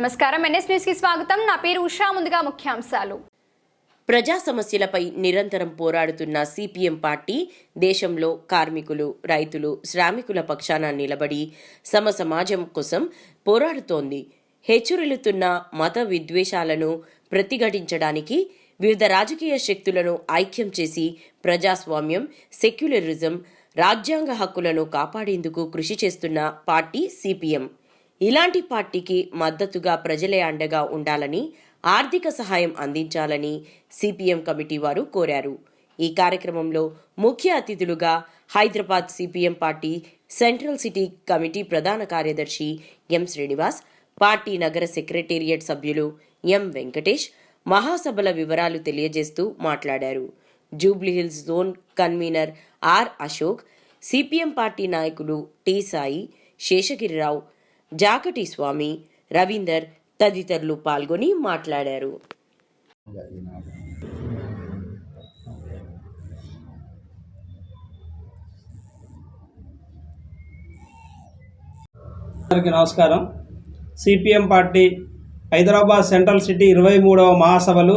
నమస్కారం. ఎన్ఎస్ న్యూస్కి స్వాగతం. నా పేరు ఉషా. ముందుగా ముఖ్యాంశాలు. ప్రజా సమస్యలపై నిరంతరం పోరాడుతున్న సిపిఎం పార్టీ దేశంలో కార్మికులు రైతులు శ్రామికుల పక్షాన నిలబడి సమ సమాజం కోసం పోరాడుతోంది. హెచ్చురెలుతున్న మత విద్వేషాలను ప్రతిఘటించడానికి వివిధ రాజకీయ శక్తులను ఐక్యం చేసి ప్రజాస్వామ్యం సెక్యులరిజం రాజ్యాంగ హక్కులను కాపాడేందుకు కృషి చేస్తున్న పార్టీ సిపిఎం. ఇలాంటి పార్టీకి మద్దతుగా ప్రజలే అండగా ఉండాలని ఆర్థిక సహాయం అందించాలని సిపిఎం కమిటీ వారు కోరారు. ఈ కార్యక్రమంలో ముఖ్య అతిథులుగా Hyderabad CPM party central city committee ప్రధాన కార్యదర్శి ఎం శ్రీనివాస్ పార్టీ నగర సెక్రటేరియట్ సభ్యులు ఎం వెంకటేష్ మహాసభల వివరాలు తెలియజేస్తూ మాట్లాడారు. Jubilee Hills zone convener R Ashok CPM party నాయకులు టి సాయి శేషగిరిరావు జాకటి స్వామి రవీందర్ తదితరులు పాల్గొని మాట్లాడారు. అందరికీ నమస్కారం. CPM party Hyderabad central city ఇరవై మూడవ మహాసభలు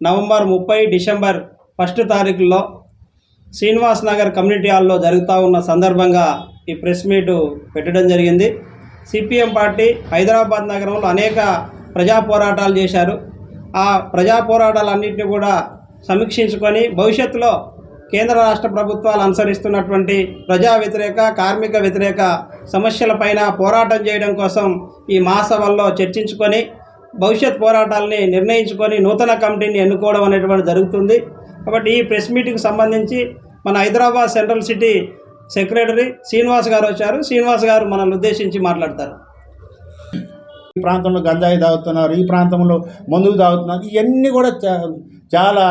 నవంబర్ ముప్పై డిసెంబర్ ఫస్ట్ తారీఖులో శ్రీనివాస్ నగర్ కమ్యూనిటీ హాల్లో జరుగుతూ ఉన్న సందర్భంగా ఈ ప్రెస్ మీటు పెట్టడం జరిగింది. సిపిఎం పార్టీ హైదరాబాద్ నగరంలో అనేక ప్రజా పోరాటాలు చేశారు. ఆ ప్రజా పోరాటాలన్నింటినీ కూడా సమీక్షించుకొని భవిష్యత్తులో కేంద్ర రాష్ట్ర ప్రభుత్వాలు అనుసరిస్తున్నటువంటి ప్రజా వ్యతిరేక కార్మిక వ్యతిరేక సమస్యలపైన పోరాటం చేయడం కోసం ఈ మహాసభల్లో చర్చించుకొని భవిష్యత్ పోరాటాలని నిర్ణయించుకొని నూతన కమిటీని ఎన్నుకోవడం అనేటువంటి జరుగుతుంది. కాబట్టి ఈ ప్రెస్ మీటింగ్కి సంబంధించి మన Hyderabad central city secretary Srinivas గారు వచ్చారు. శ్రీనివాస్ గారు మనల్ని ఉద్దేశించి మాట్లాడతారు. ఈ ప్రాంతంలో గంజాయి తాగుతున్నారు ఈ ప్రాంతంలో మందులు తాగుతున్నారు ఇవన్నీ కూడా చాలా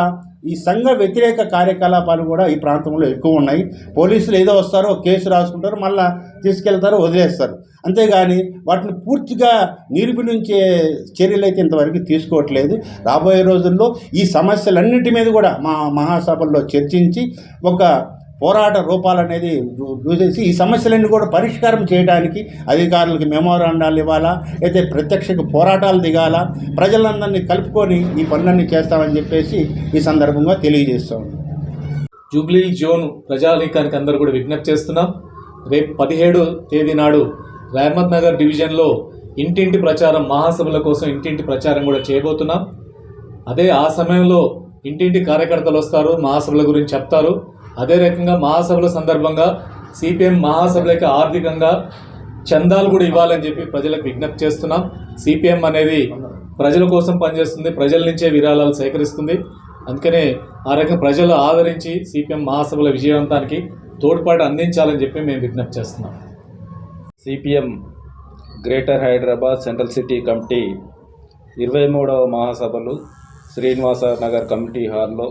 ఈ సంఘ వ్యతిరేక కార్యకలాపాలు కూడా ఈ ప్రాంతంలో ఎక్కువ ఉన్నాయి. పోలీసులు ఏదో వస్తారో కేసు రాసుకుంటారు మళ్ళీ తీసుకెళ్తారు వదిలేస్తారు. అంతేగాని వాటిని పూర్తిగా నిరూపించే చర్యలు అయితే ఇంతవరకు తీసుకోవట్లేదు. రాబోయే రోజుల్లో ఈ సమస్యలన్నిటి మీద కూడా మా మహాసభల్లో చర్చించి ఒక పోరాట రూపాలు అనేది చూసేసి ఈ సమస్యలన్నీ కూడా పరిష్కారం చేయడానికి అధికారులకి మెమోరాండాలు ఇవ్వాలా అయితే ప్రత్యక్షకు పోరాటాలు దిగాల ప్రజలందరినీ కలుపుకొని ఈ పనులన్నీ చేస్తామని చెప్పేసి ఈ సందర్భంగా తెలియజేస్తాం. జూబ్లీ జోన్ ప్రజానీకానికి అందరూ కూడా విజ్ఞప్తి చేస్తున్నాం. రేపు పదిహేడు తేదీ నాడు రహమత్ నగర్ డివిజన్లో ఇంటింటి ప్రచారం మహాసభల కోసం ఇంటింటి ప్రచారం కూడా చేయబోతున్నాం. అదే ఆ సమయంలో ఇంటింటి కార్యకర్తలు వస్తారు మహాసభల గురించి చెప్తారు. అదే రకంగా మహాసభల సందర్భంగా సిపిఎం మహాసభలకి ఆర్థికంగా చందాలు కూడా ఇవ్వాలని చెప్పి ప్రజలకు విజ్ఞప్తి చేస్తున్నాం. సిపిఎం అనేది ప్రజల కోసం పనిచేస్తుంది ప్రజల నుంచే విరాళాలు సేకరిస్తుంది. అందుకనే ఆ రకంగా ప్రజలు ఆదరించి సిపిఎం మహాసభల విజయవంతానికి తోడ్పాటు అందించాలని చెప్పి మేము విజ్ఞప్తి చేస్తున్నాం. CPM greater Hyderabad central city committee ఇరవై మూడవ మహాసభలు శ్రీనివాస నగర్ కమిటీ హాల్లో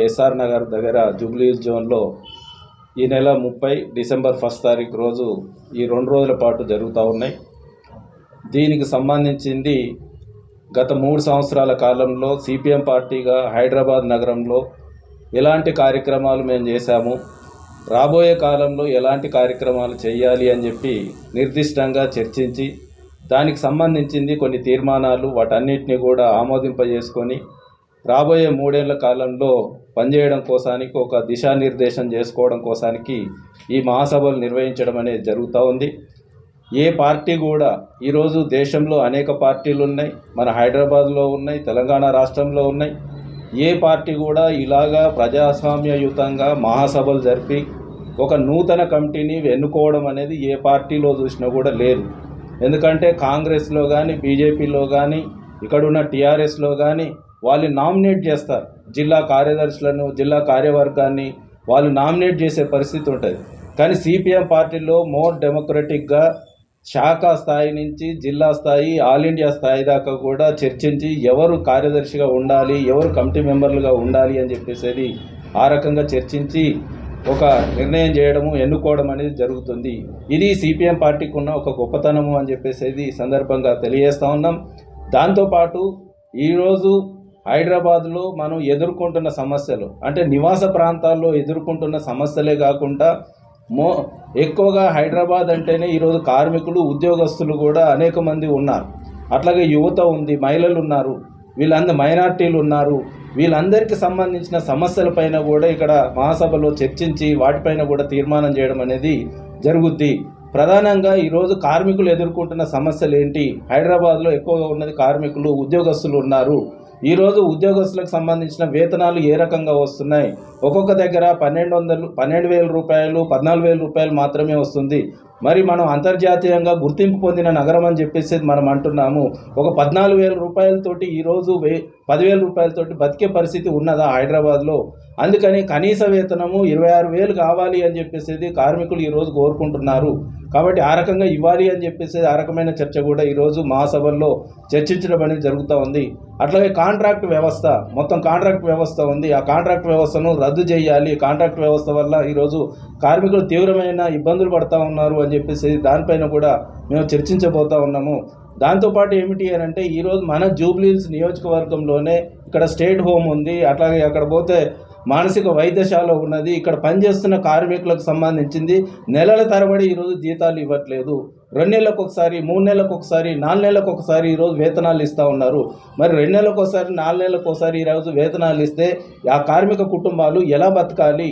ఎస్ఆర్ నగర్ దగ్గర జూబ్లీ జోన్లో ఈ నెల ముప్పై డిసెంబర్ ఫస్ట్ తారీఖు రోజు ఈ రెండు రోజుల పాటు జరుగుతూ ఉన్నాయి. దీనికి సంబంధించింది గత మూడు సంవత్సరాల కాలంలో సిపిఎం పార్టీగా హైదరాబాద్ నగరంలో ఎలాంటి కార్యక్రమాలు మేము చేశాము రాబోయే కాలంలో ఎలాంటి కార్యక్రమాలు చేయాలి అని చెప్పి నిర్దిష్టంగా చర్చించి దానికి సంబంధించింది కొన్ని తీర్మానాలు వాటన్నిటిని కూడా ఆమోదింపజేసుకొని రాబోయే మూడేళ్ళ కాలంలో పనిచేయడం కోసానికి ఒక దిశానిర్దేశం చేసుకోవడం కోసానికి ఈ మహాసభలు నిర్వహించడం అనేది జరుగుతూ ఉంది. ఏ పార్టీ కూడా ఈరోజు దేశంలో అనేక పార్టీలు ఉన్నాయి. మన హైదరాబాద్లో ఉన్నాయి తెలంగాణ రాష్ట్రంలో ఉన్నాయి. ఏ పార్టీ కూడా ఇలాగా ప్రజాస్వామ్యయుతంగా మహాసభలు జరిపి ఒక నూతన కమిటీని ఎన్నుకోవడం అనేది ఏ పార్టీలో చూసినా కూడా లేదు. ఎందుకంటే కాంగ్రెస్లో కానీ బీజేపీలో కానీ ఇక్కడున్న టీఆర్ఎస్లో కానీ వాళ్ళు నామినేట్ చేస్తారు. జిల్లా కార్యదర్శులను జిల్లా కార్యవర్గాన్ని వాళ్ళు నామినేట్ చేసే పరిస్థితి ఉంటుంది. కానీ సిపిఎం పార్టీలో మోర్ డెమోక్రటిక్గా శాఖ స్థాయి నుంచి జిల్లా స్థాయి ఆల్ ఇండియా స్థాయి దాకా కూడా చర్చించి ఎవరు కార్యదర్శిగా ఉండాలి ఎవరు కమిటీ మెంబర్లుగా ఉండాలి అని చెప్పేసి ఆ రకంగా చర్చించి ఒక నిర్ణయం చేయడము ఎన్నుకోవడం అనేది జరుగుతుంది. ఇది సిపిఎం పార్టీకి ఉన్న ఒక గొప్పతనము అని చెప్పేసి ఈ సందర్భంగా తెలియజేస్తా ఉన్నాం. దాంతోపాటు ఈరోజు హైదరాబాద్లో మనం ఎదుర్కొంటున్న సమస్యలు అంటే నివాస ప్రాంతాల్లో ఎదుర్కొంటున్న సమస్యలే కాకుండా మో ఎక్కువగా హైదరాబాద్ అంటేనే ఈరోజు కార్మికులు ఉద్యోగస్తులు కూడా అనేక మంది ఉన్నారు. అట్లాగే యువత ఉంది మహిళలు ఉన్నారు వీళ్ళందరూ మైనార్టీలు ఉన్నారు. వీళ్ళందరికీ సంబంధించిన సమస్యలపైన కూడా ఇక్కడ మహాసభలో చర్చించి వాటిపైన కూడా తీర్మానం చేయడం అనేది జరుగుద్ది. ప్రధానంగా ఈరోజు కార్మికులు ఎదుర్కొంటున్న సమస్యలు ఏంటి? హైదరాబాద్లో ఎక్కువగా ఉన్నది కార్మికులు ఉద్యోగస్తులు ఉన్నారు. ఈరోజు ఉద్యోగస్తులకు సంబంధించిన వేతనాలు ఏ రకంగా వస్తున్నాయి? ఒక్కొక్క దగ్గర పన్నెండు వందలు పన్నెండు వేల రూపాయలు పద్నాలుగు వేల రూపాయలు మాత్రమే వస్తుంది. మరి మనం అంతర్జాతీయంగా గుర్తింపు పొందిన నగరం అని చెప్పేసి మనం అంటున్నాము. ఒక పద్నాలుగు వేల రూపాయలతోటి ఈరోజు వే పదివేల రూపాయలతోటి బతికే పరిస్థితి ఉన్నదా హైదరాబాద్లో? అందుకని కనీస వేతనము ఇరవై ఆరు వేలు కావాలి అని చెప్పేసి కార్మికులు ఈరోజు కోరుకుంటున్నారు. కాబట్టి ఆ రకంగా ఇవ్వాలి అని చెప్పేసి ఆ రకమైన చర్చ కూడా ఈరోజు మహాసభల్లో చర్చించడం అనేది జరుగుతూ ఉంది. అట్లాగే కాంట్రాక్ట్ వ్యవస్థ మొత్తం కాంట్రాక్ట్ వ్యవస్థ ఉంది. ఆ కాంట్రాక్ట్ వ్యవస్థను రద్దు చేయాలి. కాంట్రాక్ట్ వ్యవస్థ వల్ల ఈరోజు కార్మికులు తీవ్రమైన ఇబ్బందులు పడతా ఉన్నారు అని చెప్పేసి దానిపైన కూడా మేము చర్చించబోతా ఉన్నాము. దాంతోపాటు ఏమిటి అని అంటే ఈరోజు మన జూబ్లీహిల్స్ నియోజకవర్గంలోనే ఇక్కడ స్టేట్ హోమ్ ఉంది. అట్లాగే అక్కడ పోతే మానసిక వైద్యశాల ఉన్నది. ఇక్కడ పనిచేస్తున్న కార్మికులకు సంబంధించింది. నెలల తరబడి ఈరోజు జీతాలు ఇవ్వట్లేదు. రెండు నెలలకు ఒకసారి మూడు నెలలకు ఒకసారి నాలుగు నెలలకు ఒకసారి ఈరోజు వేతనాలు ఇస్తూ ఉన్నారు. మరి రెండు నెలలకు ఒకసారి నాలుగు నెలలకు ఒకసారి ఈరోజు వేతనాలు ఇస్తే ఆ కార్మిక కుటుంబాలు ఎలా బతకాలి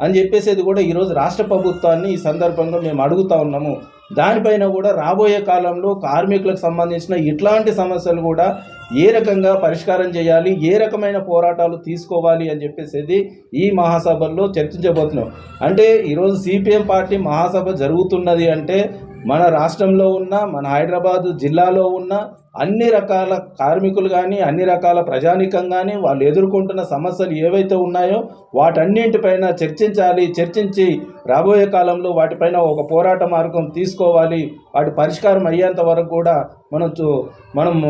అని చెప్పేసేది కూడా ఈరోజు రాష్ట్ర ప్రభుత్వాన్ని ఈ సందర్భంగా మేము అడుగుతా ఉన్నాము. దానిపైన కూడా రాబోయే కాలంలో కార్మికులకు సంబంధించిన ఇట్లాంటి సమస్యలు కూడా ఏ రకంగా పరిష్కారం చేయాలి ఏ రకమైన పోరాటాలు తీసుకోవాలి అని చెప్పేసి ఈ మహాసభల్లో చర్చించబోతున్నాం. అంటే ఈరోజు సిపిఎం పార్టీ మహాసభ జరుగుతున్నది అంటే మన రాష్ట్రంలో ఉన్న మన హైదరాబాద్ జిల్లాలో ఉన్న అన్ని రకాల కార్మికులు కానీ అన్ని రకాల ప్రజానికం కానీ వాళ్ళు ఎదుర్కొంటున్న సమస్యలు ఏవైతే ఉన్నాయో వాటన్నింటిపైన చర్చించాలి చర్చించి రాబోయే కాలంలో వాటిపైన ఒక పోరాట మార్గం తీసుకోవాలి. వాటి పరిష్కారం అయ్యేంత వరకు కూడా మనం చూ- మనం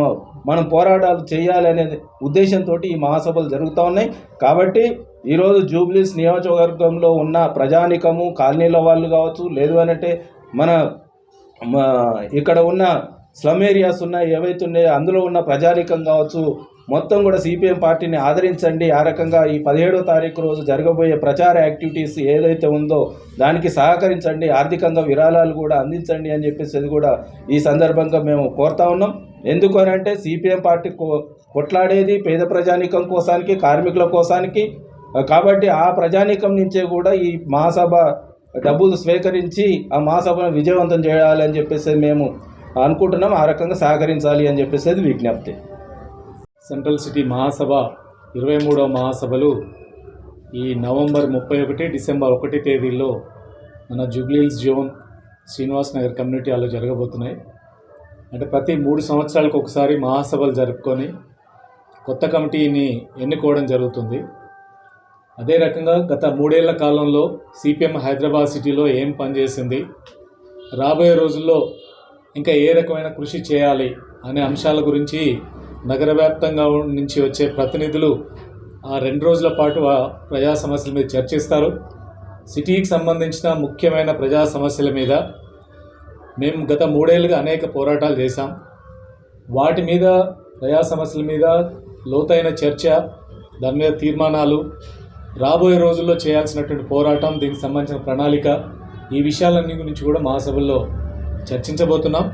మనం పోరాటాలు చేయాలి అనే ఉద్దేశంతో ఈ మహాసభలు జరుగుతూ ఉన్నాయి. కాబట్టి ఈరోజు జూబ్లీస్ నియోజకవర్గంలో ఉన్న ప్రజానికము కాలనీల వాళ్ళు కావచ్చు లేదు అనంటే మన ఇక్కడ ఉన్న స్లమ్ ఏరియాస్ ఉన్నాయి ఏవైతే ఉన్నాయో అందులో ఉన్న ప్రజానీకం కావచ్చు మొత్తం కూడా సిపిఎం పార్టీని ఆదరించండి. ఆ రకంగా ఈ పదిహేడో తారీఖు రోజు జరగబోయే ప్రచార యాక్టివిటీస్ ఏదైతే ఉందో దానికి సహకరించండి. ఆర్థికంగా విరాళాలు కూడా అందించండి అని చెప్పేసి కూడా ఈ సందర్భంగా మేము కోరుతా ఉన్నాం. ఎందుకు అంటే సిపిఎం పార్టీ కో- కొట్లాడేది పేద ప్రజానీకం కోసానికి కార్మికుల కోసానికి. కాబట్టి ఆ ప్రజానీకం నుంచే కూడా ఈ మహాసభ డబ్బులు స్వీకరించి ఆ మహాసభను విజయవంతం చేయాలి అని చెప్పేసి మేము అనుకుంటున్నాం. ఆ రకంగా సహకరించాలి అని చెప్పేసి విజ్ఞప్తి. సెంట్రల్ సిటీ మహాసభ ఇరవై మూడవ మహాసభలు ఈ నవంబర్ ముప్పై ఒకటి డిసెంబర్ ఒకటి తేదీల్లో మన జూబ్లీహిల్స్ జోన్ శ్రీనివాస్ నగర్ కమ్యూనిటీ హాల్లో జరగబోతున్నాయి. అంటే ప్రతి మూడు సంవత్సరాలకు ఒకసారి మహాసభలు జరుపుకొని కొత్త కమిటీని ఎన్నుకోవడం జరుగుతుంది. అదే రకంగా గత మూడేళ్ళ కాలంలో సిపిఎం హైదరాబాద్ సిటీలో ఏం పనిచేసింది? రాబోయే రోజుల్లో ఇంకా ఏ రకమైన కృషి చేయాలి అనే అంశాల గురించి నగర వ్యాప్తంగా నుంచి వచ్చే ప్రతినిధులు ఆ రెండు రోజుల పాటు ఆ ప్రజా సమస్యల మీద చర్చిస్తారు. సిటీకి సంబంధించిన ముఖ్యమైన ప్రజా సమస్యల మీద మేము గత మూడేళ్ళుగా అనేక పోరాటాలు చేశాం. వాటి మీద ప్రజా సమస్యల మీద లోతైన చర్చ దాని మీద తీర్మానాలు రాబోయే రోజుల్లో చేయాల్సినటువంటి పోరాటం దీనికి సంబంధించిన ప్రణాళిక ఈ విషయాలన్నీ గురించి కూడా మహాసభల్లో చర్చించబోతున్నాం.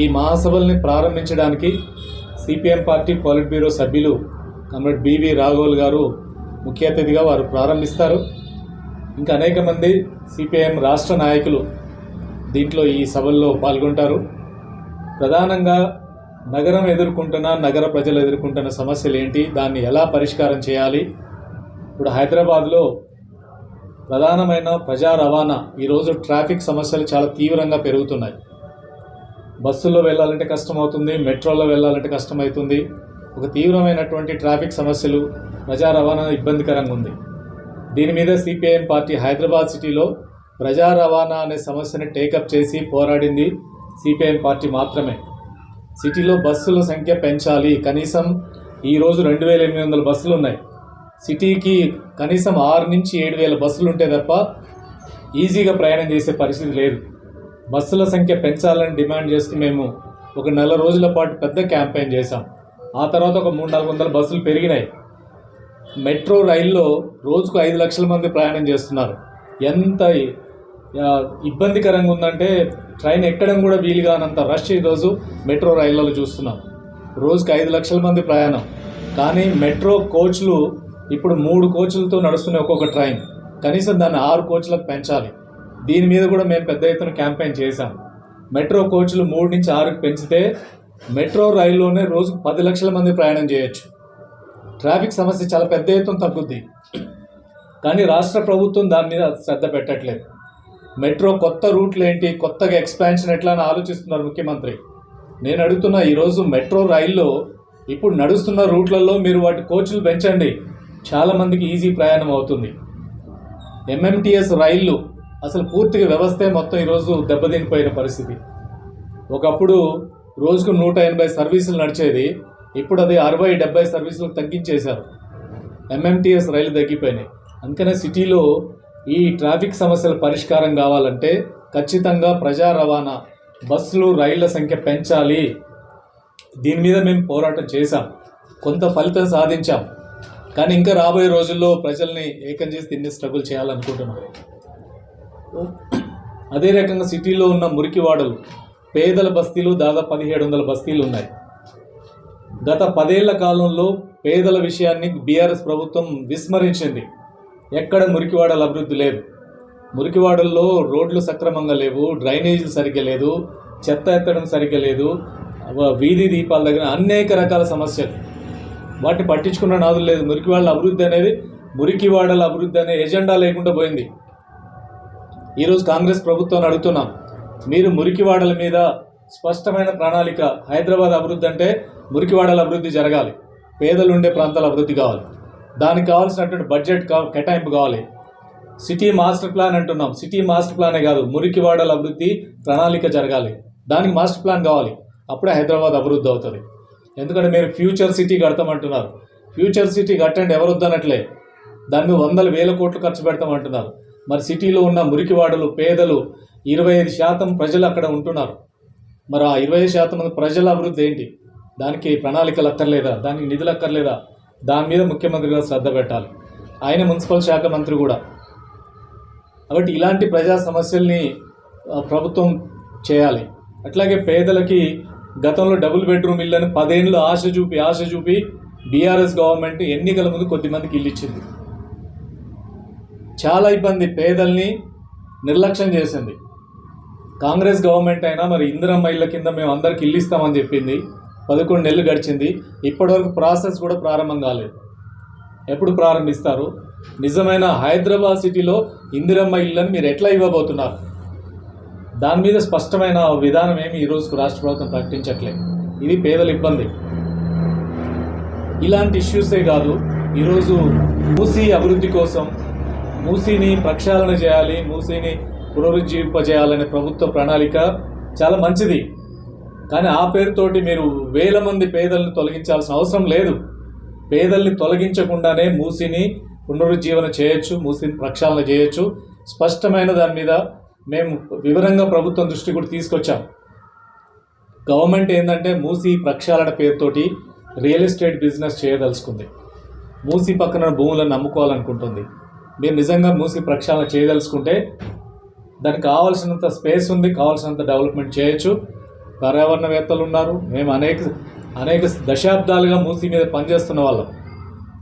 ఈ మహాసభల్ని ప్రారంభించడానికి సిపిఎం పార్టీ పాలిట్ బ్యూరో సభ్యులు కమ్రేడ్ బివి రాఘవల్ గారు ముఖ్య అతిథిగా వారు ప్రారంభిస్తారు. ఇంకా అనేక మంది సిపిఐఎం రాష్ట్ర నాయకులు దీంట్లో ఈ సభల్లో పాల్గొంటారు. ప్రధానంగా నగరం ఎదుర్కొంటున్న నగర ప్రజలు ఎదుర్కొంటున్న సమస్యలు ఏంటి దాన్ని ఎలా పరిష్కారం చేయాలి ఇప్పుడు హైదరాబాద్లో ప్రధానమైన ప్రజా రవాణా ఈరోజు ట్రాఫిక్ సమస్యలు చాలా తీవ్రంగా పెరుగుతున్నాయి. బస్సుల్లో వెళ్ళాలంటే కష్టమవుతుంది మెట్రోలో వెళ్ళాలంటే కష్టమవుతుంది. ఒక తీవ్రమైనటువంటి ట్రాఫిక్ సమస్యలు ప్రజా రవాణా ఇబ్బందికరంగా ఉంది. దీని మీద సిపిఐఎం పార్టీ హైదరాబాద్ సిటీలో ప్రజా రవాణా అనే సమస్యని టేకప్ చేసి పోరాడింది సిపిఐఎం పార్టీ మాత్రమే. సిటీలో బస్సుల సంఖ్య పెంచాలి. కనీసం ఈరోజు రెండు వేల ఎనిమిది వందల బస్సులు ఉన్నాయి. సిటీకి కనీసం ఆరు నుంచి ఏడు వేల బస్సులు ఉంటే తప్ప ఈజీగా ప్రయాణం చేసే పరిస్థితి లేదు. బస్సుల సంఖ్య పెంచాలని డిమాండ్ చేస్తూ మేము ఒక నెల రోజుల పాటు పెద్ద క్యాంపెయిన్ చేశాం. ఆ తర్వాత ఒక మూడు నాలుగు వందల బస్సులు పెరిగినాయి. మెట్రో రైల్లో రోజుకు ఐదు లక్షల మంది ప్రయాణం చేస్తున్నారు. ఎంత ఇబ్బందికరంగా ఉందంటే ట్రైన్ ఎక్కడం కూడా వీలు కానంత రష్ ఈరోజు మెట్రో రైళ్ళలో చూస్తున్నాం. రోజుకు ఐదు లక్షల మంది ప్రయాణం. కానీ మెట్రో కోచ్లు ఇప్పుడు మూడు కోచ్లతో నడుస్తున్న ఒక్కొక్క ట్రైన్. కనీసం దాన్ని ఆరు కోచ్లకు పెంచాలి. దీని మీద కూడా మేము పెద్ద ఎత్తున క్యాంపెయిన్ చేశాం. మెట్రో కోచ్లు మూడు నుంచి ఆరుకు పెంచితే మెట్రో రైల్లోనే రోజుకు పది లక్షల మంది ప్రయాణం చేయొచ్చు. ట్రాఫిక్ సమస్య చాలా పెద్ద ఎత్తున తగ్గుద్ది. కానీ రాష్ట్ర ప్రభుత్వం దాని మీద శ్రద్ధ పెట్టట్లేదు. మెట్రో కొత్త రూట్లు ఏంటి కొత్తగా ఎక్స్పాన్షన్ ఎట్లా అని ఆలోచిస్తున్నారు ముఖ్యమంత్రి. నేను అడుగుతున్నా ఈరోజు మెట్రో రైల్లో ఇప్పుడు నడుస్తున్న రూట్లలో మీరు వాటి కోచ్లు పెంచండి. చాలామందికి ఈజీ ప్రయాణం అవుతుంది. ఎంఎంటీఎస్ రైళ్ళు అసలు పూర్తిగా వ్యవస్థే మొత్తం ఈరోజు దెబ్బతినిపోయిన పరిస్థితి. ఒకప్పుడు రోజుకు నూట ఎనభై సర్వీసులు నడిచేది ఇప్పుడు అది అరవై డెబ్బై సర్వీసులు తగ్గించేశారు. ఎంఎంటీఎస్ రైలు తగ్గిపోయినాయి. అందుకనే సిటీలో ఈ ట్రాఫిక్ సమస్యల పరిష్కారం కావాలంటే ఖచ్చితంగా ప్రజా రవాణా బస్సులు రైళ్ళ సంఖ్య పెంచాలి. దీని మీద మేము పోరాటం చేశాం. కొంత ఫలితం సాధించాం. కానీ ఇంకా రాబోయే రోజుల్లో ప్రజల్ని ఏకం చేసి దీన్ని స్ట్రగుల్ చేయాలనుకుంటున్నారు అదే రకంగా సిటీలో ఉన్న మురికివాడలు పేదల బస్తీలు దాదాపు పదిహేడు వందల బస్తీలు ఉన్నాయి. గత పదేళ్ళ కాలంలో పేదల విషయాన్ని బీఆర్ఎస్ ప్రభుత్వం విస్మరించింది. ఎక్కడ మురికివాడల అభివృద్ధి లేదు. మురికివాడల్లో రోడ్లు సక్రమంగా లేవు డ్రైనేజీలు సరిగ్గా లేదు చెత్త ఎత్తడం సరిగ్గా లేదు వీధి దీపాల దగ్గర అనేక రకాల సమస్యలు. వాటిని పట్టించుకున్న నాదులు లేదు. మురికివాడల అభివృద్ధి అనేది మురికివాడల అభివృద్ధి అనే ఎజెండా లేకుండా పోయింది. ఈరోజు కాంగ్రెస్ ప్రభుత్వాన్ని అడుగుతున్నాం మీరు మురికివాడల మీద స్పష్టమైన ప్రణాళిక హైదరాబాద్ అభివృద్ధి అంటే మురికివాడల అభివృద్ధి జరగాలి. పేదలు ఉండే ప్రాంతాల అభివృద్ధి కావాలి. దానికి కావాల్సినటువంటి బడ్జెట్ కా- కేటాయింపు కావాలి. సిటీ మాస్టర్ ప్లాన్ అంటున్నాం. సిటీ మాస్టర్ ప్లానే కాదు మురికివాడల అభివృద్ధి ప్రణాళిక జరగాలి. దానికి మాస్టర్ ప్లాన్ కావాలి. అప్పుడే హైదరాబాద్ అభివృద్ధి అవుతుంది. ఎందుకంటే మీరు ఫ్యూచర్ సిటీ కడతామంటున్నారు. ఫ్యూచర్ సిటీ కట్టండి ఎవరు వద్దనట్లే. దాని మీద వందల వేల కోట్లు ఖర్చు పెడతామంటున్నారు. మరి సిటీలో ఉన్న మురికివాడలు పేదలు ఇరవై ఐదు శాతం ప్రజలు అక్కడ ఉంటున్నారు. మరి ఆ ఇరవై ఐదు శాతం మంది ప్రజల అభివృద్ధి ఏంటి? దానికి ప్రణాళికలు అక్కర్లేదా? దానికి నిధులు అక్కర్లేదా? దాని మీద ముఖ్యమంత్రి గారు శ్రద్ధ పెట్టాలి. ఆయన మున్సిపల్ శాఖ మంత్రి కూడా. కాబట్టి ఇలాంటి ప్రజా సమస్యల్ని ప్రభుత్వం చేయాలి. అట్లాగే పేదలకి గతంలో డబుల్ బెడ్రూమ్ ఇల్లని పదేళ్ళు ఆశ చూపి ఆశ చూపి బీఆర్ఎస్ గవర్నమెంట్ ఎన్నికల ముందు కొద్దిమందికి ఇల్లు ఇచ్చింది. చాలా ఇబ్బంది పేదల్ని నిర్లక్ష్యం చేసింది. కాంగ్రెస్ గవర్నమెంట్ అయినా మరి ఇందిరమ్మ ఇళ్ళ కింద మేము అందరికి ఇల్లు ఇస్తామని చెప్పింది. పదకొండు నెలలు గడిచింది. ఇప్పటివరకు ప్రాసెస్ కూడా ప్రారంభం కాలేదు. ఎప్పుడు ప్రారంభిస్తారు? నిజమైన హైదరాబాద్ సిటీలో ఇందిరమ్మ ఇళ్ళని మీరు ఎట్లా ఇవ్వబోతున్నారు? దాని మీద స్పష్టమైన విధానం ఏమి ఈ రోజుకు రాష్ట్ర ప్రభుత్వం ప్రకటించట్లేదు ఇది పేదల ఇబ్బంది. ఇలాంటి ఇష్యూసే కాదు ఈరోజు మూసీ అభివృద్ధి కోసం మూసీని ప్రక్షాళన చేయాలి మూసీని పునరుజ్జీవింపజేయాలనే ప్రభుత్వ ప్రణాళిక చాలా మంచిది. కానీ ఆ పేరుతోటి మీరు వేల మంది పేదలను తొలగించాల్సిన అవసరం లేదు. పేదల్ని తొలగించకుండానే మూసిని పునరుజ్జీవన చేయొచ్చు మూసిని ప్రక్షాళన చేయొచ్చు. స్పష్టమైన దాని మీద మేము వివరంగా ప్రభుత్వం దృష్టి కూడా తీసుకొచ్చాం. గవర్నమెంట్ ఏంటంటే మూసి ప్రక్షాళన పేరుతోటి రియల్ ఎస్టేట్ బిజినెస్ చేయదలుచుకుంది. మూసి పక్కన భూములను నమ్ముకోవాలనుకుంటుంది. మీరు నిజంగా మూసి ప్రక్షాళన చేయదలుచుకుంటే దానికి కావాల్సినంత స్పేస్ ఉంది కావాల్సినంత డెవలప్మెంట్ చేయొచ్చు. పర్యావరణవేత్తలు ఉన్నారు. మేము అనేక అనేక దశాబ్దాలుగా మూసి మీద పనిచేస్తున్న వాళ్ళం.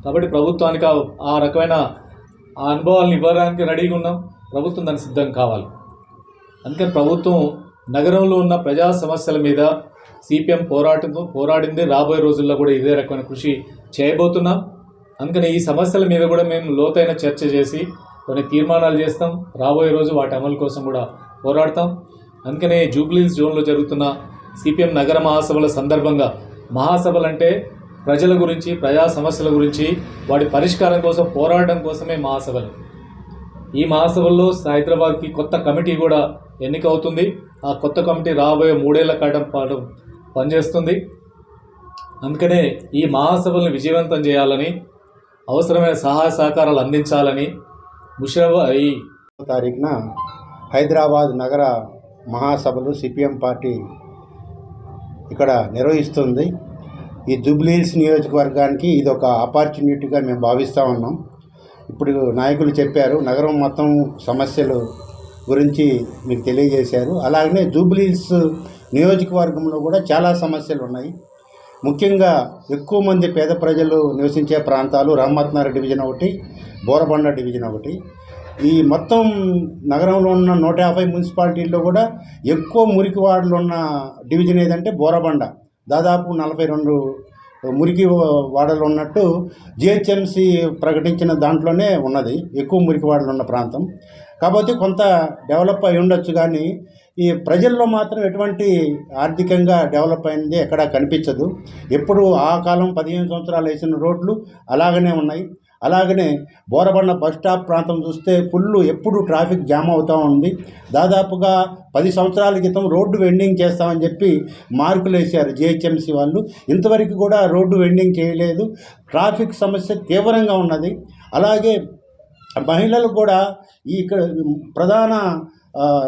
కాబట్టి ప్రభుత్వానికి ఆ- ఆ రకమైన ఆ అనుభవాలను ఇవ్వడానికి రెడీగా ఉన్నాం. ప్రభుత్వం దానికి సిద్ధం కావాలి. అందుకని ప్రభుత్వం నగరంలో ఉన్న ప్రజా సమస్యల మీద సిపిఎం పోరాటం పోరాడింది. రాబోయే రోజుల్లో కూడా ఇదే రకమైన కృషి చేయబోతున్నాం. అందుకని ఈ సమస్యల మీద కూడా మేము లోతైన చర్చ చేసి కొన్ని తీర్మానాలు చేస్తాం. రాబోయే రోజు వాటి అమలు కోసం కూడా పోరాడతాం. అందుకనే జూబ్లీస్ జోన్లో జరుగుతున్న సిపిఎం నగర మహాసభల సందర్భంగా మహాసభలు అంటే ప్రజల గురించి ప్రజా సమస్యల గురించి వాటి పరిష్కారం కోసం పోరాడడం కోసమే మహాసభలు. ఈ మహాసభల్లో హైదరాబాద్కి కొత్త కమిటీ కూడా ఎన్నిక అవుతుంది ఆ కొత్త కమిటీ రాబోయే మూడేళ్ళ కాలం పాటు పనిచేస్తుంది. అందుకనే ఈ మహాసభలను విజయవంతం చేయాలని అవసరమైన సహాయ సహకారాలు అందించాలని ముషరఫ్ ఈ తారీఖున హైదరాబాద్ నగర మహాసభలు సిపిఎం పార్టీ ఇక్కడ నిర్వహిస్తుంది. ఈ జూబ్లీహిల్స్ నియోజకవర్గానికి ఇది ఒక ఆపర్చునిటీగా మేము భావిస్తూ ఉన్నాం. ఇప్పుడు నాయకులు చెప్పారు నగరం మొత్తం సమస్యలు గురించి మీకు తెలియజేశారు. అలాగనే జూబ్లీస్ నియోజకవర్గంలో కూడా చాలా సమస్యలు ఉన్నాయి ముఖ్యంగా ఎక్కువ మంది పేద ప్రజలు నివసించే ప్రాంతాలు రహమత్నగర్ డివిజన్ ఒకటి బోరబండ డివిజన్ ఒకటి. ఈ మొత్తం నగరంలో ఉన్న నూట యాభై మున్సిపాలిటీల్లో కూడా ఎక్కువ మురికి వార్డులు ఉన్న డివిజన్ ఏదంటే బోరబండ. దాదాపు నలభై రెండు మురికి వాడలు ఉన్నట్టు జిహెచ్ఎంసి ప్రకటించిన దాంట్లోనే ఉన్నది. ఎక్కువ మురికి వాడలు ఉన్న ప్రాంతం. కాకపోతే కొంత డెవలప్ అయి ఉండొచ్చు కానీ ఈ ప్రజల్లో మాత్రం ఎటువంటి ఆర్థికంగా డెవలప్ అయింది ఎక్కడా కనిపించదు. ఎప్పుడు ఆ కాలం పదిహేను సంవత్సరాలు వేసిన రోడ్లు అలాగనే ఉన్నాయి. అలాగనే బోరబండ బస్ స్టాప్ ప్రాంతం చూస్తే ఫుల్ ఎప్పుడు ట్రాఫిక్ జామ్ అవుతూ ఉంది. దాదాపుగా పది సంవత్సరాల క్రితం రోడ్డు వెండింగ్ చేస్తామని చెప్పి మార్కులు వేశారు జిహెచ్ఎంసీ వాళ్ళు. ఇంతవరకు కూడా రోడ్డు వెండింగ్ చేయలేదు. ట్రాఫిక్ సమస్య తీవ్రంగా ఉన్నది. అలాగే మహిళలు కూడా ఇక్కడ ప్రధాన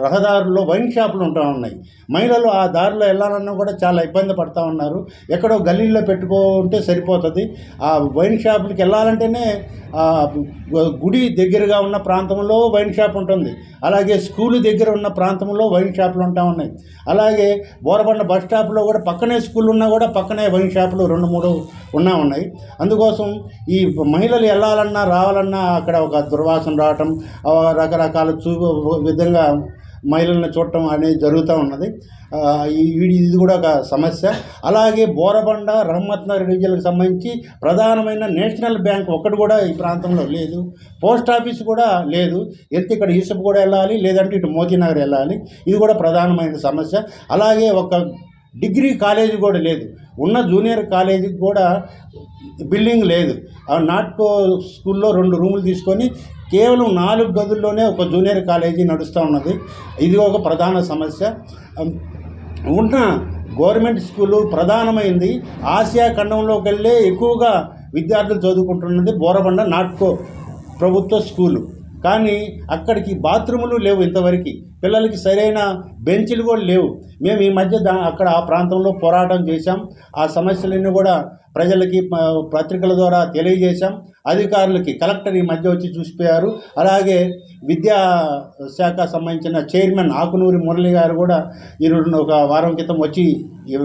రహదారుల్లో వైన్ షాపులు ఉంటా ఉన్నాయి. మహిళలు ఆ దారిలో వెళ్ళాలన్నా కూడా చాలా ఇబ్బంది పడతా ఉన్నారు. ఎక్కడో గల్లీల్లో పెట్టుకుంటే సరిపోతుంది. ఆ వైన్ షాపులకి వెళ్ళాలంటేనే గుడి దగ్గరగా ఉన్న ప్రాంతంలో వైన్ షాప్ ఉంటుంది. అలాగే స్కూలు దగ్గర ఉన్న ప్రాంతంలో వైన్ షాపులు ఉంటా ఉన్నాయి. అలాగే బోరబండ బస్ స్టాప్లో కూడా పక్కనే స్కూల్ ఉన్నా కూడా పక్కనే వైన్ షాపులు రెండు మూడు ఉన్నా ఉన్నాయి. అందుకోసం ఈ మహిళలు వెళ్ళాలన్నా రావాలన్నా అక్కడ ఒక దుర్వాసన రావటం రకరకాల చూ విధంగా మహిళలను చూడటం అనేది జరుగుతూ ఉన్నది. ఇది కూడా ఒక సమస్య. అలాగే బోరబండ రహమత్ నగర్ డివిజన్కి సంబంధించి ప్రధానమైన నేషనల్ బ్యాంక్ ఒక్కటి కూడా ఈ ప్రాంతంలో లేదు. పోస్ట్ ఆఫీస్ కూడా లేదు. ఎంత ఇక్కడ ఈసప్ కూడా వెళ్ళాలి లేదంటే ఇటు మోతీనగర్ వెళ్ళాలి. ఇది కూడా ప్రధానమైన సమస్య. అలాగే ఒక డిగ్రీ కాలేజీ కూడా లేదు. ఉన్న జూనియర్ కాలేజీకి కూడా బిల్డింగ్ లేదు. ఆ నాట్కో స్కూల్లో రెండు రూములు తీసుకొని కేవలం నాలుగు గదుల్లోనే ఒక జూనియర్ కాలేజీ నడుస్తూ ఉన్నది. ఇది ఒక ప్రధాన సమస్య. ఉన్న గవర్నమెంట్ స్కూలు ప్రధానమైంది. ఆసియా ఖండంలోకి వెళ్ళే ఎక్కువగా విద్యార్థులు చదువుకుంటున్నది బోరబండ నాట్కో ప్రభుత్వ స్కూలు. కానీ అక్కడికి బాత్రూములు లేవు ఇంతవరకు. పిల్లలకి సరైన బెంచ్లు కూడా లేవు. మేము ఈ మధ్య దా అక్కడ ఆ ప్రాంతంలో పోరాటం చేశాం. ఆ సమస్యలన్నీ కూడా ప్రజలకి పత్రికల ద్వారా తెలియజేశాం. అధికారులకి కలెక్టర్ ఈ మధ్య వచ్చి చూసిపోయారు. అలాగే విద్యా శాఖ సంబంధించిన చైర్మన్ ఆకునూరి మురళి గారు కూడా ఈ రెండు ఒక వారం క్రితం వచ్చి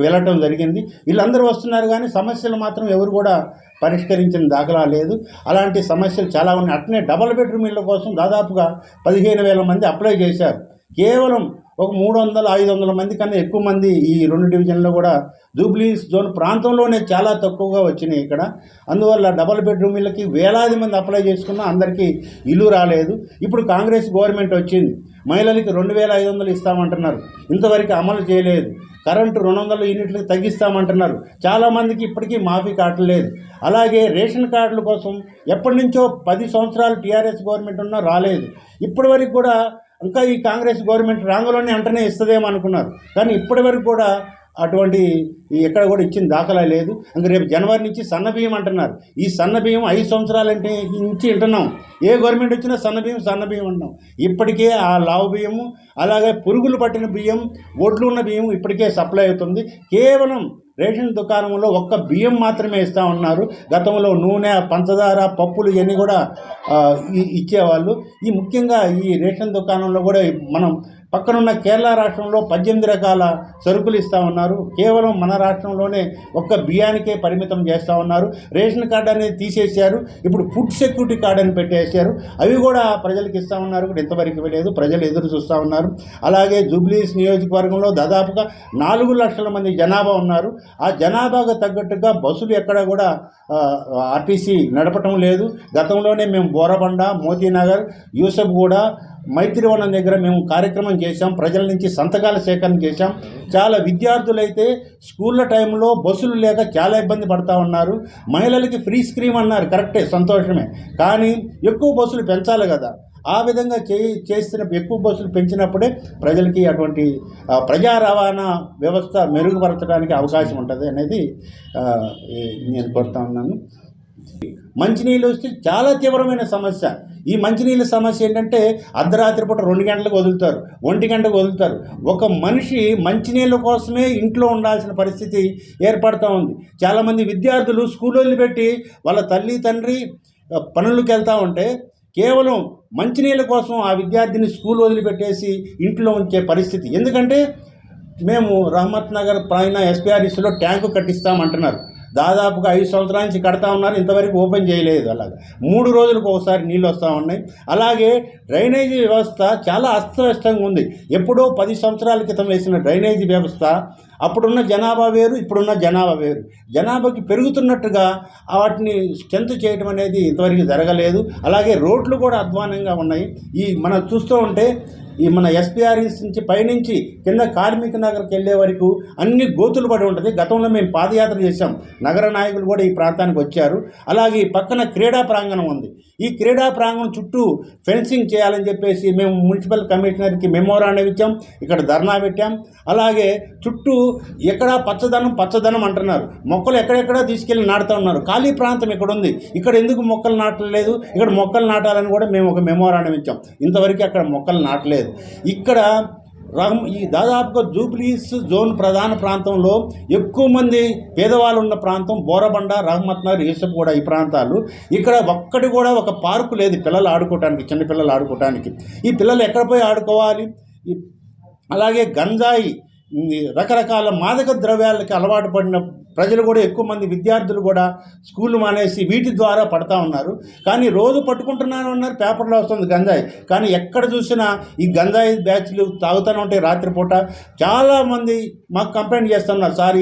వెళ్ళటం జరిగింది. వీళ్ళందరూ వస్తున్నారు కానీ సమస్యలు మాత్రం ఎవరు కూడా పరిష్కరించిన దాఖలా లేదు. అలాంటి సమస్యలు చాలా ఉన్నాయి. అట్నే డబల్ బెడ్రూమ్ ఇళ్ళ కోసం దాదాపుగా పదిహేను వేల మంది అప్లై చేశారు. కేవలం ఒక మూడు వందల ఐదు వందల మంది కన్నా ఎక్కువ మంది ఈ రెండు డివిజన్లో కూడా జూబ్లీస్ జోన్ ప్రాంతంలోనే చాలా తక్కువగా వచ్చినాయి ఇక్కడ. అందువల్ల డబల్ బెడ్రూమ్ ఇళ్ళకి వేలాది మంది అప్లై చేసుకున్నా అందరికీ ఇల్లు రాలేదు. ఇప్పుడు కాంగ్రెస్ గవర్నమెంట్ వచ్చింది. మహిళలకి రెండు వేల ఐదు వందలు ఇస్తామంటున్నారు. ఇంతవరకు అమలు చేయలేదు. కరెంటు రెండు వందల యూనిట్లకు తగ్గిస్తామంటున్నారు. చాలామందికి ఇప్పటికీ మాఫీ కావట్లేదు అలాగే రేషన్ కార్డుల కోసం ఎప్పటి నుంచో పది సంవత్సరాలు టీఆర్ఎస్ గవర్నమెంట్ ఉన్నా రాలేదు. ఇప్పటి వరకు కూడా ఇంకా ఈ కాంగ్రెస్ గవర్నమెంట్ రాంగలోనే వెంటనే ఇస్తుందేమో అనుకున్నారు. కానీ ఇప్పటి వరకు కూడా అటువంటి ఎక్కడ కూడా ఇచ్చిన దాఖలా లేదు. ఇంకా రేపు జనవరి నుంచి సన్న బియ్యం అంటున్నారు. ఈ సన్న బియ్యం ఐదు సంవత్సరాలంటే నుంచి వింటున్నాం. ఏ గవర్నమెంట్ వచ్చినా సన్న బియ్యం సన్న బియ్యం అంటున్నాం. ఇప్పటికే ఆ లావు బియ్యము అలాగే పురుగులు పట్టిన బియ్యం ఒడ్లు ఉన్న బియ్యం ఇప్పటికే సప్లై అవుతుంది. కేవలం రేషన్ దుకాణంలో ఒక్క బియ్యం మాత్రమే ఇస్తూ ఉన్నారు. గతంలో నూనె పంచదార పప్పులు ఇవన్నీ కూడా ఇచ్చేవాళ్ళు. ఈ ముఖ్యంగా ఈ రేషన్ దుకాణంలో కూడా మనం పక్కనున్న కేరళ రాష్ట్రంలో పద్దెనిమిది రకాల సరుకులు ఇస్తూ ఉన్నారు. కేవలం మన రాష్ట్రంలోనే ఒక్క బియ్యానికే పరిమితం చేస్తూ ఉన్నారు. రేషన్ కార్డు అనేది తీసేశారు. ఇప్పుడు ఫుడ్ సెక్యూరిటీ కార్డు అని పెట్టేశారు. అవి కూడా ప్రజలకు ఇస్తూ ఉన్నారు. కూడా ఇంతవరకు లేదు ప్రజలు ఎదురు చూస్తూ ఉన్నారు. అలాగే జూబ్లీస్ నియోజకవర్గంలో దాదాపుగా నాలుగు లక్షల మంది జనాభా ఉన్నారు. ఆ జనాభాకు తగ్గట్టుగా బస్సులు ఎక్కడ కూడా ఆర్టీసీ నడపటం లేదు. గతంలోనే మేము బోరబండ మోతీనగర్ యూసఫ్గూడ మైత్రివనం దగ్గర మేము కార్యక్రమం చేశాం ప్రజల నుంచి సంతకాల సేకరణ చేశాం. చాలా విద్యార్థులైతే స్కూళ్ళ టైంలో బస్సులు లేక చాలా ఇబ్బంది పడతా ఉన్నారు. మహిళలకి ఫ్రీ స్క్రీమ్ అన్నారు కరెక్టే సంతోషమే. కానీ ఎక్కువ బస్సులు పెంచాలి కదా. ఆ విధంగా చే చేసిన ఎక్కువ బస్సులు పెంచినప్పుడే ప్రజలకి అటువంటి ప్రజా రవాణా వ్యవస్థ మెరుగుపరచడానికి అవకాశం ఉంటుంది అనేది నేను కోరుతా ఉన్నాను. మంచినీళ్ళు వస్తే చాలా తీవ్రమైన సమస్య. ఈ మంచినీళ్ళ సమస్య ఏంటంటే అర్ధరాత్రి పూట రెండు గంటలకు వదులుతారు ఒంటి గంటకు వదులుతారు. ఒక మనిషి మంచినీళ్ళ కోసమే ఇంట్లో ఉండాల్సిన పరిస్థితి ఏర్పడుతూ ఉంది. చాలామంది విద్యార్థులు స్కూల్ వదిలిపెట్టి వాళ్ళ తల్లి తండ్రి పనులకు వెళ్తూ ఉంటే కేవలం మంచినీళ్ళ కోసం ఆ విద్యార్థిని స్కూల్ వదిలిపెట్టేసి ఇంట్లో ఉంచే పరిస్థితి. ఎందుకంటే మేము రహమత్ నగర్ పైన ఎస్పీఆర్ఎస్లో ట్యాంకు కట్టిస్తామంటున్నారు. దాదాపుగా ఐదు సంవత్సరాల నుంచి కడతా ఉన్నారు. ఇంతవరకు ఓపెన్ చేయలేదు అలాగా. మూడు రోజులకు ఒకసారి నీళ్ళు వస్తూ ఉన్నాయి. అలాగే డ్రైనేజీ వ్యవస్థ చాలా అస్తవ్యస్తంగా ఉంది. ఎప్పుడో పది సంవత్సరాల క్రితం వేసిన డ్రైనేజీ వ్యవస్థ అప్పుడున్న జనాభా వేరు ఇప్పుడున్న జనాభా వేరు. జనాభాకి పెరుగుతున్నట్టుగా వాటిని స్ట్రెంత్ చేయడం అనేది ఇంతవరకు జరగలేదు. అలాగే రోడ్లు కూడా అధ్వానంగా ఉన్నాయి. ఈ మనం చూస్తూ ఉంటే ఈ మన ఎస్పీఆర్ఎస్ నుంచి పైనుంచి కింద కార్మిక నగర్కి వెళ్ళే వరకు అన్ని గోతులు పడి ఉంటుంది. గతంలో మేము పాదయాత్ర చేశాం. నగర నాయకులు కూడా ఈ ప్రాంతానికి వచ్చారు. అలాగే ఈ పక్కన క్రీడా ప్రాంగణం ఉంది. ఈ క్రీడా ప్రాంగణం చుట్టూ ఫెన్సింగ్ చేయాలని చెప్పేసి మేము మున్సిపల్ కమిషనర్కి మెమోరాండం ఇచ్చాం. ఇక్కడ ధర్నా పెట్టాం. అలాగే చుట్టూ ఎక్కడ పచ్చదనం పచ్చదనం అంటున్నారు. మొక్కలు ఎక్కడెక్కడ తీసుకెళ్ళి నాటుతూ ఉన్నారు. ఖాళీ ప్రాంతం ఇక్కడ ఉంది. ఇక్కడ ఎందుకు మొక్కలు నాటలేదు? ఇక్కడ మొక్కలు నాటాలని కూడా మేము ఒక మెమోరాండం ఇచ్చాం. ఇంతవరకు అక్కడ మొక్కలు నాటలేదు. ఇక్కడ రహం ఈ దాదాపుగా జూబ్లీస్ జోన్ ప్రధాన ప్రాంతంలో ఎక్కువ మంది పేదవాళ్ళు ఉన్న ప్రాంతం బోరబండ రహమత్ నగర్ యూసఫ్ కూడా ఈ ప్రాంతాలు. ఇక్కడ ఒక్కటి కూడా ఒక పార్కు లేదు పిల్లలు ఆడుకోవటానికి చిన్నపిల్లలు ఆడుకోవటానికి ఈ పిల్లలు ఎక్కడ పోయి ఆడుకోవాలి? అలాగే గంజాయి రకరకాల మాదక ద్రవ్యాలకి అలవాటు పడిన ప్రజలు కూడా ఎక్కువ మంది విద్యార్థులు కూడా స్కూల్ మానేసి వీటి ద్వారా పడతా ఉన్నారు. కానీ రోజు పట్టుకుంటున్నాను అన్నారు పేపర్లో వస్తుంది గంజాయి. కానీ ఎక్కడ చూసినా ఈ గంజాయి బ్యాచ్లు తాగుతూనే ఉంటాయి రాత్రిపూట. చాలామంది మాకు కంప్లైంట్ చేస్తున్నారు సార్